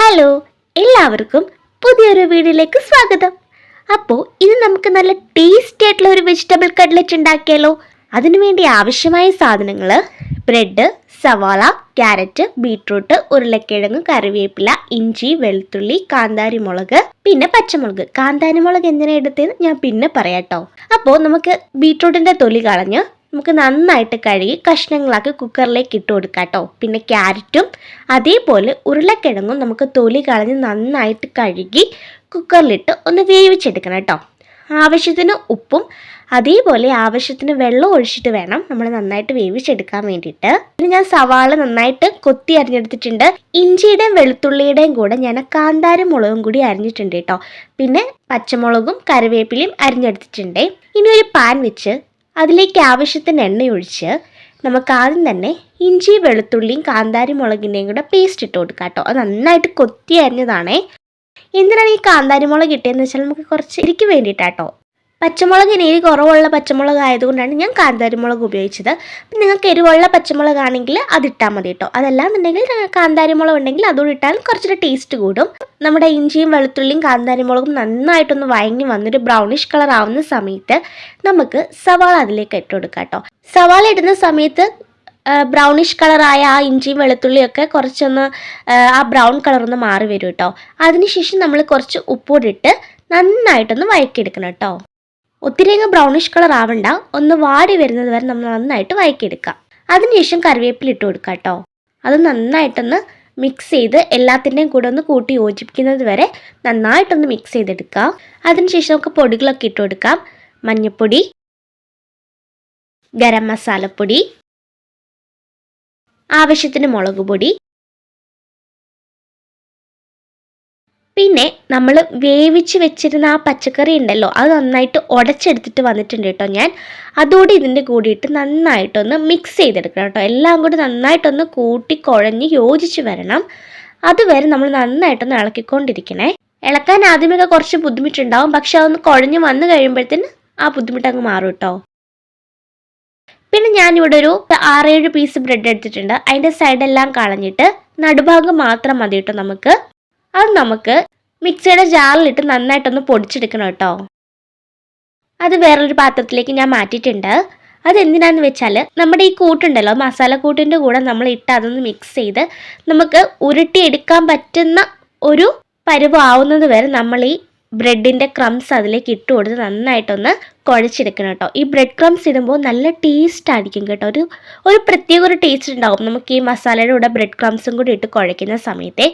Hello എല്ലാവർക്കും പുതിയൊരു വീഡിയോയിലേക്ക് സ്വാഗതം. അപ്പോൾ ഇത് നമുക്ക് നല്ല ടേസ്റ്റി ആയിട്ടുള്ള ഒരു വെജിറ്റബിൾ കട്ട്ലറ്റ് ഉണ്ടാക്കിയാലോ? അതിനുവേണ്ടി ആവശ്യമായ സാധനങ്ങൾ ബ്രെഡ് സവാള ക്യാരറ്റ് ബീട്രൂട്ട് ഉരുളക്കിഴങ്ങ് കറിവേപ്പില ഇഞ്ചി വെളുത്തുള്ളി കാന്താരി മുളക് പിന്നെ പച്ചമുളക്. കാന്താരി മുളക് എന്തിനാ എടുത്തതെന്ന് ഞാൻ പിന്നെ പറയാട്ടോ. അപ്പോൾ നമുക്ക് ബീട്രൂട്ടിന്റെ തൊലി കളഞ്ഞ് നമുക്ക് നന്നായിട്ട് കഴുകി കഷ്ണങ്ങളാക്കി കുക്കറിലേക്ക് ഇട്ട് കൊടുക്കാം കേട്ടോ. പിന്നെ ക്യാരറ്റും അതേപോലെ ഉരുളക്കിഴങ്ങും നമുക്ക് തൊലി കളഞ്ഞ് നന്നായിട്ട് കഴുകി കുക്കറിലിട്ട് ഒന്ന് വേവിച്ചെടുക്കണം കേട്ടോ. ആവശ്യത്തിന് ഉപ്പും അതേപോലെ ആവശ്യത്തിന് വെള്ളം ഒഴിച്ചിട്ട് വേണം നമ്മൾ നന്നായിട്ട് വേവിച്ചെടുക്കാൻ വേണ്ടിയിട്ട്. പിന്നെ ഞാൻ സവാള നന്നായിട്ട് കൊത്തി അരിഞ്ഞെടുത്തിട്ടുണ്ട്. ഇഞ്ചിയുടെയും വെളുത്തുള്ളിയുടെയും കൂടെ ഞാൻ കാന്താരി മുളകും കൂടി അരിഞ്ഞിട്ടുണ്ട് കേട്ടോ. പിന്നെ പച്ചമുളകും കറിവേപ്പിലയും അരിഞ്ഞെടുത്തിട്ടുണ്ട്. ഇനി ഒരു പാൻ വെച്ച് അതിലേക്ക് ആവശ്യത്തിന് എണ്ണയൊഴിച്ച് നമുക്ക് ആദ്യം തന്നെ ഇഞ്ചി വെളുത്തുള്ളിയും കാന്താരി മുളകിന്റെയും കൂടെ പേസ്റ്റ് ഇട്ട് കൊടുക്കാം കേട്ടോ. അത് നന്നായിട്ട് കൊത്തി അരിഞ്ഞതാണേ. എന്തിനാണ് ഈ കാന്താരി മുളക് കിട്ടിയതെന്ന് വെച്ചാൽ നമുക്ക് കുറച്ച് എനിക്ക് വേണ്ടിയിട്ടാട്ടോ. പച്ചമുളക് എരി കുറവുള്ള പച്ചമുളക് ആയതുകൊണ്ടാണ് ഞാൻ കാന്താരിമുളക് ഉപയോഗിച്ചത്. നിങ്ങൾക്ക് എരിവുള്ള പച്ചമുളക് ആണെങ്കിൽ അതിട്ടാൽ മതി കേട്ടോ. അതല്ലാന്നുണ്ടെങ്കിൽ കാന്താരി മുളക് ഉണ്ടെങ്കിൽ അതുകൂടി ഇട്ടാൽ കുറച്ചൊരു ടേസ്റ്റ് കൂടും. നമ്മുടെ ഇഞ്ചിയും വെളുത്തുള്ളിയും കാന്താരിമുളകും നന്നായിട്ടൊന്ന് വഴങ്ങി വന്നൊരു ബ്രൗണിഷ് കളർ ആവുന്ന സമയത്ത് നമുക്ക് സവാള അതിലേക്ക് ഇട്ട് കൊടുക്കാം കേട്ടോ. സവാള ഇടുന്ന സമയത്ത് ബ്രൗണിഷ് കളറായ ആ ഇഞ്ചിയും വെളുത്തുള്ളിയൊക്കെ കുറച്ചൊന്ന് ആ ബ്രൗൺ കളറൊന്ന് മാറി വരും കേട്ടോ. അതിനുശേഷം നമ്മൾ കുറച്ച് ഉപ്പൂടിട്ട് നന്നായിട്ടൊന്ന് വഴക്കിയെടുക്കണം കേട്ടോ. ഒത്തിരി ബ്രൗണിഷ് കളർ ആവണ്ട. ഒന്ന് വാടി വരുന്നത് വരെ നമ്മൾ നന്നായിട്ട് വഴക്കിയെടുക്കാം അതിനുശേഷം കറിവേപ്പില ഇട്ട് കൊടുക്കാം കേട്ടോ. അത് നന്നായിട്ടൊന്ന് മിക്സ് ചെയ്ത് എല്ലാത്തിന്റെയും കൂടെ ഒന്ന് കൂട്ടി യോജിപ്പിക്കുന്നത് വരെ നന്നായിട്ടൊന്ന് മിക്സ് ചെയ്തെടുക്കാം. അതിനുശേഷം നമുക്ക് പൊടികളൊക്കെ ഇട്ട് കൊടുക്കാം. മഞ്ഞൾപ്പൊടി ഗരം മസാലപ്പൊടി ആവശ്യത്തിന് മുളക് പൊടി പിന്നെ നമ്മൾ വേവിച്ച് വെച്ചിരുന്ന ആ പച്ചക്കറി ഉണ്ടല്ലോ അത് നന്നായിട്ട് ഉടച്ചെടുത്തിട്ട് വന്നിട്ടുണ്ട് കേട്ടോ ഞാൻ. അതോടെ ഇതിന്റെ കൂടിയിട്ട് നന്നായിട്ടൊന്ന് മിക്സ് ചെയ്തെടുക്കണം കേട്ടോ. എല്ലാം കൂടി നന്നായിട്ടൊന്ന് കൂട്ടി കുഴഞ്ഞ് യോജിച്ച് വരണം. അതുവരെ നമ്മൾ നന്നായിട്ടൊന്ന് ഇളക്കിക്കൊണ്ടിരിക്കണേ. ഇളക്കാൻ ആദ്യമൊക്കെ കുറച്ച് ബുദ്ധിമുട്ടുണ്ടാവും പക്ഷെ അതൊന്ന് കുഴഞ്ഞ് വന്നു കഴിയുമ്പോഴത്തേന് ആ ബുദ്ധിമുട്ട് അങ്ങ് മാറും കേട്ടോ. പിന്നെ ഞാനിവിടെ ഒരു ആറേഴ് പീസ് ബ്രെഡ് എടുത്തിട്ടുണ്ട്. അതിന്റെ സൈഡെല്ലാം കളഞ്ഞിട്ട് നടുഭാഗം മാത്രം മതി കേട്ടോ നമുക്ക്. അത് നമുക്ക് മിക്സിയുടെ ജാറിലിട്ട് നന്നായിട്ടൊന്ന് പൊടിച്ചെടുക്കണം കേട്ടോ. അത് വേറൊരു പാത്രത്തിലേക്ക് ഞാൻ മാറ്റിയിട്ടുണ്ട്. അതെന്തിനാന്ന് വെച്ചാൽ നമ്മുടെ ഈ കൂട്ടുണ്ടല്ലോ മസാല കൂട്ടിന്റെ കൂടെ നമ്മൾ ഇട്ട് അതൊന്ന് മിക്സ് ചെയ്ത് നമുക്ക് ഉരുട്ടിയെടുക്കാൻ പറ്റുന്ന ഒരു പരുവാവുന്നത് വരെ നമ്മൾ ഈ ബ്രെഡിന്റെ ക്രംസ് അതിലേക്ക് ഇട്ട് കൊടുത്ത് നന്നായിട്ടൊന്ന് കുഴച്ചെടുക്കണം കേട്ടോ. ഈ ബ്രെഡ് ക്രംസ് ഇടുമ്പോൾ നല്ല ടേസ്റ്റ് ആയിരിക്കും കേട്ടോ. ഒരു ഒരു പ്രത്യേക ഒരു ടേസ്റ്റ് ഉണ്ടാവും. നമുക്ക് ഈ മസാലയുടെ കൂടെ ബ്രെഡ് ക്രംസും കൂടി ഇട്ട് കുഴയ്ക്കുന്ന സമയത്തെ.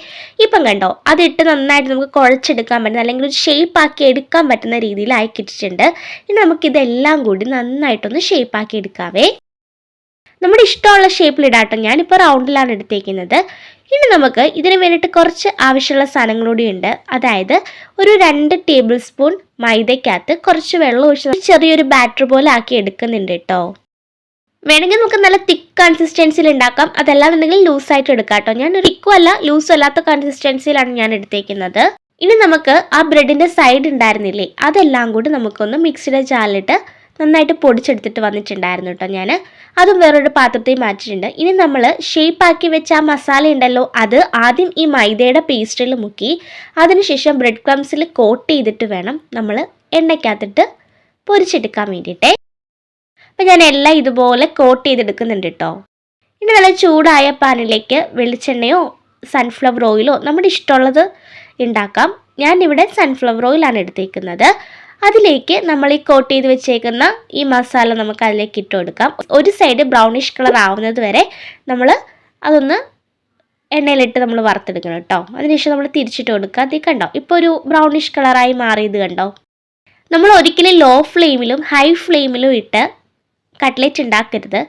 ഇപ്പം കണ്ടോ അതിട്ട് നന്നായിട്ട് നമുക്ക് കുഴച്ചെടുക്കാൻ പറ്റുന്ന അല്ലെങ്കിൽ ഒരു ഷേപ്പ് ആക്കി എടുക്കാൻ പറ്റുന്ന രീതിയിലായി കിട്ടിയിട്ടുണ്ട്. ഇനി നമുക്കിതെല്ലാം കൂടി നന്നായിട്ടൊന്ന് ഷേപ്പ് ആക്കി എടുക്കാവേ. നമ്മുടെ ഇഷ്ടമുള്ള ഷേപ്പിൽ ഇടാട്ടോ. ഞാനിപ്പോൾ റൗണ്ടിലാണ് എടുത്തേക്കുന്നത്. ഇനി നമുക്ക് ഇതിന് വേണ്ടിയിട്ട് കുറച്ച് ആവശ്യമുള്ള സാധനങ്ങളൂടി ഉണ്ട്. അതായത് ഒരു രണ്ട് ടേബിൾ സ്പൂൺ മൈദയ്ക്കകത്ത് കുറച്ച് വെള്ളം ഒഴിച്ച് ചെറിയൊരു ബാറ്റർ പോലെ ആക്കി എടുക്കുന്നുണ്ട് കേട്ടോ. വേണമെങ്കിൽ നമുക്ക് നല്ല തിക്ക് കൺസിസ്റ്റൻസിയിൽ ഉണ്ടാക്കാം. അതല്ലാന്നുണ്ടെങ്കിൽ ലൂസായിട്ട് എടുക്കാം കേട്ടോ. ഞാൻ തിക്കും അല്ല ലൂസും അല്ലാത്ത കൺസിസ്റ്റൻസിയിലാണ് ഞാൻ എടുത്തേക്കുന്നത്. ഇനി നമുക്ക് ആ ബ്രെഡിന്റെ സൈഡ് ഉണ്ടായിരുന്നില്ലേ അതെല്ലാം കൂടി നമുക്കൊന്ന് മിക്സിയുടെ ജാലിലിട്ട് നന്നായിട്ട് പൊടിച്ചെടുത്തിട്ട് വന്നിട്ടുണ്ടായിരുന്നു കേട്ടോ ഞാൻ അതും വേറൊരു പാത്രത്തിൽ മാറ്റിയിട്ടുണ്ട്. ഇനി നമ്മൾ ഷേപ്പാക്കി വെച്ച ആ മസാല ഉണ്ടല്ലോ അത് ആദ്യം ഈ മൈദയുടെ പേസ്റ്റിൽ മുക്കി അതിനുശേഷം ബ്രെഡ് ക്രംസിൽ കോട്ട് ചെയ്തിട്ട് വേണം നമ്മൾ എണ്ണയ്ക്കകത്തിട്ട് പൊരിച്ചെടുക്കാൻ വേണ്ടിയിട്ടേ. അപ്പം ഞാൻ എല്ലാം ഇതുപോലെ കോട്ട് ചെയ്തെടുക്കുന്നുണ്ട് കേട്ടോ ഇനി നല്ല ചൂടായ പാനിലേക്ക് വെളിച്ചെണ്ണയോ സൺഫ്ലവർ ഓയിലോ നമ്മുടെ ഇഷ്ടമുള്ളത് ഉണ്ടാക്കാം. ഞാനിവിടെ സൺഫ്ലവർ ഓയിലാണ് എടുത്തേക്കുന്നത്. അതിലേക്ക് നമ്മൾ ഈ കോട്ട് ചെയ്ത് വെച്ചേക്കുന്ന ഈ മസാല നമുക്ക് അതിലേക്ക് ഇട്ട് കൊടുക്കാം. ഒരു സൈഡ് ബ്രൗണിഷ് കളർ ആവുന്നത് വരെ നമ്മൾ അതൊന്ന് എണ്ണയിലിട്ട് നമ്മൾ വറുത്തെടുക്കണം കേട്ടോ അതിനുശേഷം നമ്മൾ തിരിച്ചിട്ട് കൊടുക്കുക. അത് കണ്ടോ? ഇപ്പോൾ ഒരു ബ്രൗണിഷ് കളറായി മാറിയത് കണ്ടോ? നമ്മൾ ഒരിക്കലും ലോ ഫ്ലെയിമിലും ഹൈ ഫ്ലെയിമിലും ഇട്ട് കട്ട്ലേറ്റ് ഉണ്ടാക്കരുത്.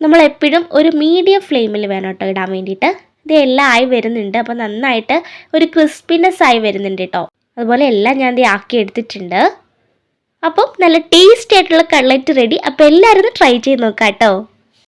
നമ്മൾ എപ്പോഴും ഒരു മീഡിയം ഫ്ലെയിമിൽ വേണം കേട്ടോ ഇടാൻ വേണ്ടിയിട്ട്. ഇത് എല്ലാം ആയി വരുന്നുണ്ട്. അപ്പോൾ നന്നായിട്ട് ഒരു ക്രിസ്പിനെസ് ആയി വരുന്നുണ്ട് കേട്ടോ അതുപോലെ എല്ലാം ഞാൻ ഇത് ആക്കി എടുത്തിട്ടുണ്ട്. അപ്പം നല്ല ടേസ്റ്റി ആയിട്ടുള്ള കട്ലറ്റ് റെഡി അപ്പോൾ എല്ലാവരും ട്രൈ ചെയ്ത് നോക്കാം കേട്ടോ